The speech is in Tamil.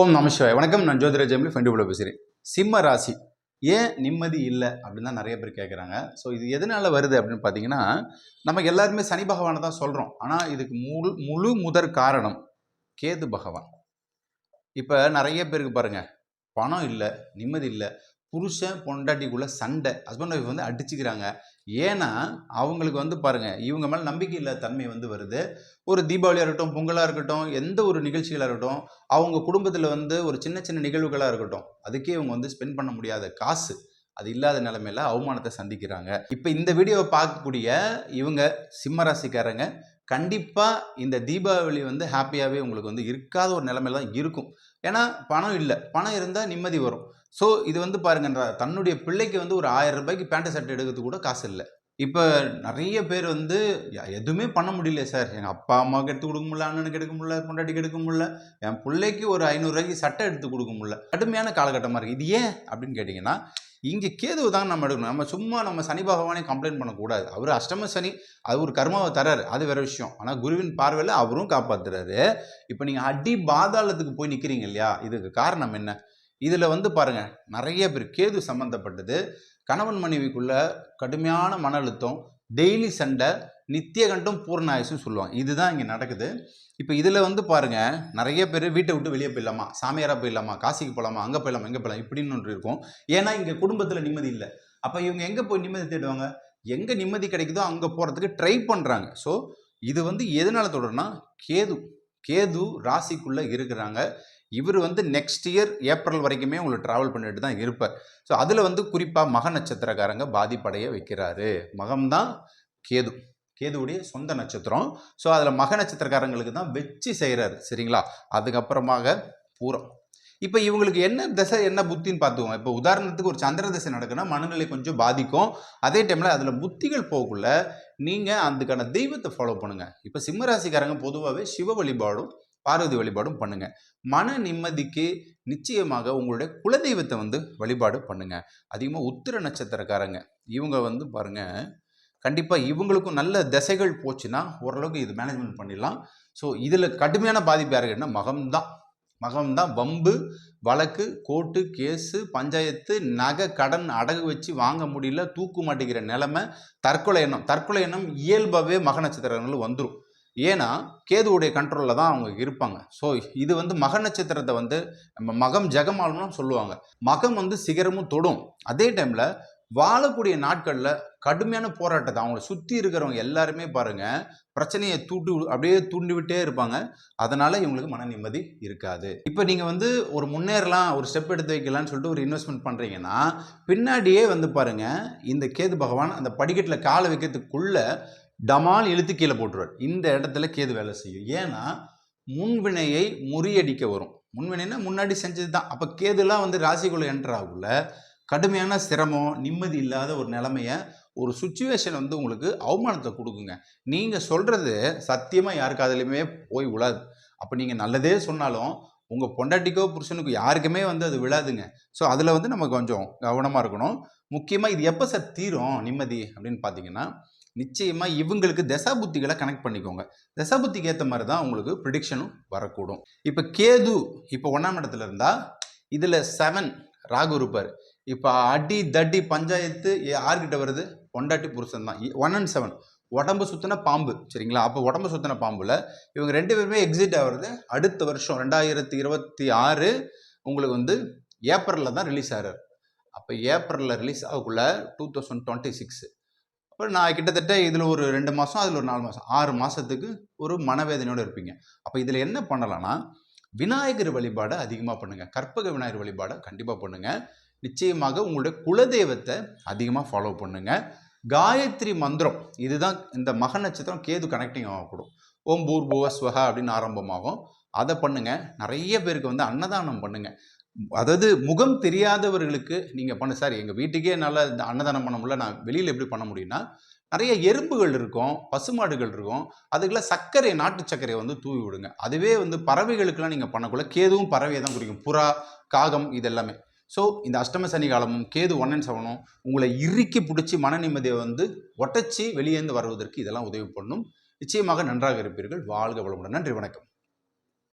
ஓம் நமசிவாய் வணக்கம் நான் ஜோதிர ஜெயமலி உள்ள பேசுகிறேன் சிம்ம ராசி. ஏன் நிம்மதி இல்லை? அப்படின்னு தான் நிறைய பேர் கேட்குறாங்க ஸோ இது எதனால வருது அப்படின்னு பார்த்தீங்கன்னா நமக்கு எல்லாருமே சனி பகவானை தான் சொல்கிறோம் ஆனால் இதுக்கு முழு முழு முதற் காரணம் கேது பகவான். இப்போ நிறைய பேருக்கு பாருங்கள் பணம் இல்லை நிம்மதி இல்லை புருஷன் பொண்டாட்டிக்குள்ளே சண்டை. ஹஸ்பண்ட் ஒய்ஃப் வந்து அடிச்சுக்கிறாங்க. ஏன்னா அவங்களுக்கு வந்து பாருங்கள் இவங்க மேலே நம்பிக்கை இல்லாத தன்மை வந்து வருது. ஒரு தீபாவளியாக இருக்கட்டும் பொங்கலாக இருக்கட்டும் எந்த ஒரு நிகழ்ச்சிகளாக இருக்கட்டும் அவங்க குடும்பத்தில் வந்து ஒரு சின்ன சின்ன நிகழ்வுகளாக இருக்கட்டும் அதுக்கே இவங்க வந்து ஸ்பெண்ட் பண்ண முடியாத காசு. அது இல்லாத நிலமையில அவமானத்தை சந்திக்கிறாங்க. இப்போ இந்த வீடியோவை பார்க்கக்கூடிய இவங்க சிம்ம ராசிக்காரங்க கண்டிப்பாக இந்த தீபாவளி வந்து ஹாப்பியாகவே உங்களுக்கு வந்து இருக்காத ஒரு நிலமையில தான் இருக்கும். ஏன்னா பணம் இல்லை. பணம் இருந்தால் நிம்மதி வரும். ஸோ இது வந்து பாருங்கன்ற தன்னுடைய பிள்ளைக்கு வந்து ஒரு ஆயிரம் ரூபாய்க்கு பேண்ட் ஷர்ட் எடுக்கிறது கூட காசு இல்லை. இப்போ நிறைய பேர் வந்து எதுவுமே பண்ண முடியல சார். எங்கள் அப்பா அம்மாவுக்கு எடுத்து கொடுக்க முடியல அண்ணனுக்கு எடுக்க முடியல பொண்டாட்டிக்கு எடுக்க முடியல. என் பிள்ளைக்கு ஒரு ஐநூறுரூவாய்க்கு சட்டை எடுத்து கொடுக்க முடியல. கடுமையான காலகட்டமாக இருக்குது இது ஏன் அப்படின்னு கேட்டிங்கன்னா இங்கே கேதுவை தான் நம்ம எடுக்கணும். நம்ம சும்மா நம்ம சனி பகவானே கம்ப்ளைண்ட் பண்ணக்கூடாது. அவர் அஷ்டம சனி அது ஒரு கர்மாவை தராரு அது வேற விஷயம். ஆனால் குருவின் பார்வையில் அவரும் காப்பாத்துறாரு. இப்போ நீங்கள் அடி பாதாளத்துக்கு போய் நிற்கிறீங்க இல்லையா? இதுக்கு காரணம் என்ன? இதில் வந்து பாருங்க நிறைய பேர் கேது சம்மந்தப்பட்டது கணவன் மனைவிக்குள்ள கடுமையான மன அழுத்தம் டெய்லி சண்டை நித்திய கண்டம் பூர்ண ஆயுசுன்னு சொல்லுவாங்க. இதுதான் இங்கே நடக்குது. இப்போ இதில் வந்து பாருங்கள் நிறைய பேர் வீட்டை விட்டு வெளியே போயிடலாமா? சாமியாராக போயிடலாமா? காசிக்கு போகலாமா அங்கே போயிடலாமா? எங்கே போகலாம் இப்படின்னு ஒன்று இருக்கும். ஏன்னா இங்கே குடும்பத்தில் நிம்மதி இல்லை. அப்போ இவங்க எங்கே போய் நிம்மதி தேடுவாங்க? எங்கே நிம்மதி கிடைக்குதோ அங்கே போகிறதுக்கு ட்ரை பண்ணுறாங்க ஸோ இது வந்து எதனால் தொடர்னா கேது கேது ராசிக்குள்ளே இருக்கிறாங்க. இவர் வந்து நெக்ஸ்ட் இயர் ஏப்ரல் வரைக்குமே உங்களுக்கு ட்ராவல் பண்ணிட்டு தான் இருப்பார். ஸோ அதில் வந்து குறிப்பாக மக நட்சத்திரக்காரங்க பாதிப்படைய வைக்கிறாரு. மகம்தான் கேது. கேதுவுடைய சொந்த நட்சத்திரம். ஸோ அதில் மக நட்சத்திரக்காரங்களுக்கு தான் வச்சு செய்கிறாரு சரிங்களா? அதுக்கப்புறமாக பூரம். இப்போ இவங்களுக்கு என்ன திசை என்ன புத்தின்னு பார்த்துக்கோங்க. இப்போ உதாரணத்துக்கு ஒரு சந்திர திசை நடக்குன்னா மனநிலை கொஞ்சம் பாதிக்கும். அதே டைமில் அதில் புத்திகள் போகக்குள்ள நீங்கள் அதுக்கான தெய்வத்தை ஃபாலோ பண்ணுங்கள் இப்போ சிம்மராசிக்காரங்க பொதுவாகவே சிவ வழிபாடும் பார்வதி வழிபாடும் பண்ணுங்க. மன நிம்மதிக்கு நிச்சயமாக உங்களுடைய குலதெய்வத்தை வந்து வழிபாடு பண்ணுங்க. அதிகமாக உத்திர நட்சத்திரக்காரங்க இவங்க வந்து பாருங்க கண்டிப்பாக இவங்களுக்கும் நல்ல திசைகள் போச்சுன்னா ஓரளவுக்கு இது மேனேஜ்மெண்ட் பண்ணிடலாம். ஸோ இதில் கடுமையான பாதிப்பு யாருக்குன்னா மகம்தான். மகம்தான் வம்பு வழக்கு கோர்ட்டு கேஸு பஞ்சாயத்து நகை கடன் அடகு வச்சு வாங்க முடியல தூக்கு மாட்டேங்கிற நிலைமை தற்கொலை எண்ணம். தற்கொலை எண்ணம் இயல்பாகவே மக நட்சத்திரங்கள் வந்துடும் ஏன்னா கேதுவுடைய கண்ட்ரோலில் தான் அவங்க இருப்பாங்க. ஸோ இது வந்து மக நட்சத்திரத்தை வந்து நம்ம மகம் ஜெகமாலனும் சொல்லுவாங்க. மகம் வந்து சிகரமும் தொடும். அதே டைமில் வாழக்கூடிய நாட்களில் கடுமையான போராட்டத்தை அவங்கள சுற்றி இருக்கிறவங்க எல்லாருமே பாருங்கள் பிரச்சனையை தூண்டு அப்படியே தூண்டி விட்டே இருப்பாங்க. அதனால் இவங்களுக்கு மன நிம்மதி இருக்காது. இப்போ நீங்கள் வந்து ஒரு முன்னேறலாம் ஒரு ஸ்டெப் எடுத்து வைக்கலாம்னு சொல்லிட்டு ஒரு இன்வெஸ்ட்மெண்ட் பண்ணுறீங்கன்னா பின்னாடியே வந்து பாருங்க இந்த கேது பகவான் அந்த படிக்கட்டில் காலை வைக்கிறதுக்குள்ளே டமால் இழுத்து கீழே போட்டுருவார். இந்த இடத்துல கேது வேலை செய்யும். ஏன்னா முன்வினையை முறியடிக்க வரும். முன்வினைனா முன்னாடி செஞ்சது தான் அப்போ கேதுலாம் வந்து ராசிக்குள்ளே என்டர் ஆகுள்ள கடுமையான சிரமம் நிம்மதி இல்லாத ஒரு நிலமையை ஒரு சுச்சுவேஷன் வந்து உங்களுக்கு அவமானத்தை கொடுக்குங்க. நீங்கள் சொல்கிறது சத்தியமாக யாருக்கு அதுலேயுமே போய் விழாது. அப்போ நீங்கள் நல்லதே சொன்னாலும் உங்கள் பொண்டாட்டிக்கோ புருஷனுக்கோ யாருக்குமே வந்து அது விழாதுங்க. ஸோ அதில் வந்து நம்ம கொஞ்சம் கவனமாக இருக்கணும். முக்கியமாக இது எப்போ சார் தீரும் நிம்மதி அப்படின்னு பார்த்தீங்கன்னா நிச்சயமாக இவங்களுக்கு தசாபுத்திகளை கனெக்ட் பண்ணிக்கோங்க. தசாபுத்திக்கு ஏற்ற மாதிரி தான் உங்களுக்கு ப்ரிடிக்ஷனும் வரக்கூடும். இப்போ கேது இப்போ ஒன்றாம் இடத்துல இருந்தால் இதில் செவன் ராகு இருப்பார். இப்போ அடி தடி பஞ்சாயத்து யார்கிட்ட வருது? பொண்டாட்டி புருஷன் தான். ஒன் அண்ட் செவன் உடம்பு சுத்தின பாம்பு சரிங்களா? அப்போ உடம்பு சுத்தின பாம்புல இவங்க ரெண்டு பேருமே எக்ஸிட் ஆகிறது அடுத்த வருஷம். ரெண்டாயிரத்தி இருபத்தி ஆறு உங்களுக்கு வந்து ஏப்ரலில் தான் ரிலீஸ் ஆகிறார். அப்போ ஏப்ரலில் ரிலீஸ் ஆகக்குள்ள டூ தௌசண்ட் டுவெண்ட்டி சிக்ஸ் இப்போ நான் கிட்டத்தட்ட இதில் ஒரு ரெண்டு மாதம் அதில் ஒரு நாலு மாதம் ஆறு மாதத்துக்கு ஒரு மனவேதனையோடு இருப்பீங்க. அப்போ இதில் என்ன பண்ணலான்னா விநாயகர் வழிபாடை அதிகமாக பண்ணுங்கள் கற்பக விநாயகர் வழிபாடை கண்டிப்பாக பண்ணுங்கள் நிச்சயமாக உங்களுடைய குலதெய்வத்தை அதிகமாக ஃபாலோ பண்ணுங்கள் காயத்ரி மந்திரம் இதுதான் இந்த மக நட்சத்திரம் கேது கனெக்டிங் ஆகக்கூடும். ஓம் பூர் புவ ஸ்வஹா அப்படின்னு ஆரம்பமாகும். அதை பண்ணுங்கள் நிறைய பேருக்கு வந்து அன்னதானம் பண்ணுங்கள் அதாவது முகம் தெரியாதவர்களுக்கு நீங்கள் பண்ண சார் எங்கள் வீட்டுக்கே நல்லா இந்த அன்னதானம் பண்ண முடியல நான் வெளியில் எப்படி பண்ண முடியும்னா நிறைய எறும்புகள் இருக்கும் பசுமாடுகள் இருக்கும். அதுக்கெல்லாம் சர்க்கரை நாட்டு சர்க்கரையை வந்து தூவி விடுங்க. அதுவே வந்து பறவைகளுக்கெல்லாம் நீங்கள் பண்ணக்குள்ள கேதுவும் பறவையை தான் குறிக்கும் புறா காகம் இதெல்லாமே. ஸோ இந்த அஷ்டம சனி காலமும் கேது ஒன் அண்ட் செவனும் உங்களை இறுக்கி பிடிச்சி மன நிம்மதியை வந்து ஒட்டச்சி வெளியேந்து வருவதற்கு இதெல்லாம் உதவி பண்ணும் நிச்சயமாக நன்றாக இருப்பீர்கள். வாழ்க வளமுடன். நன்றி வணக்கம்.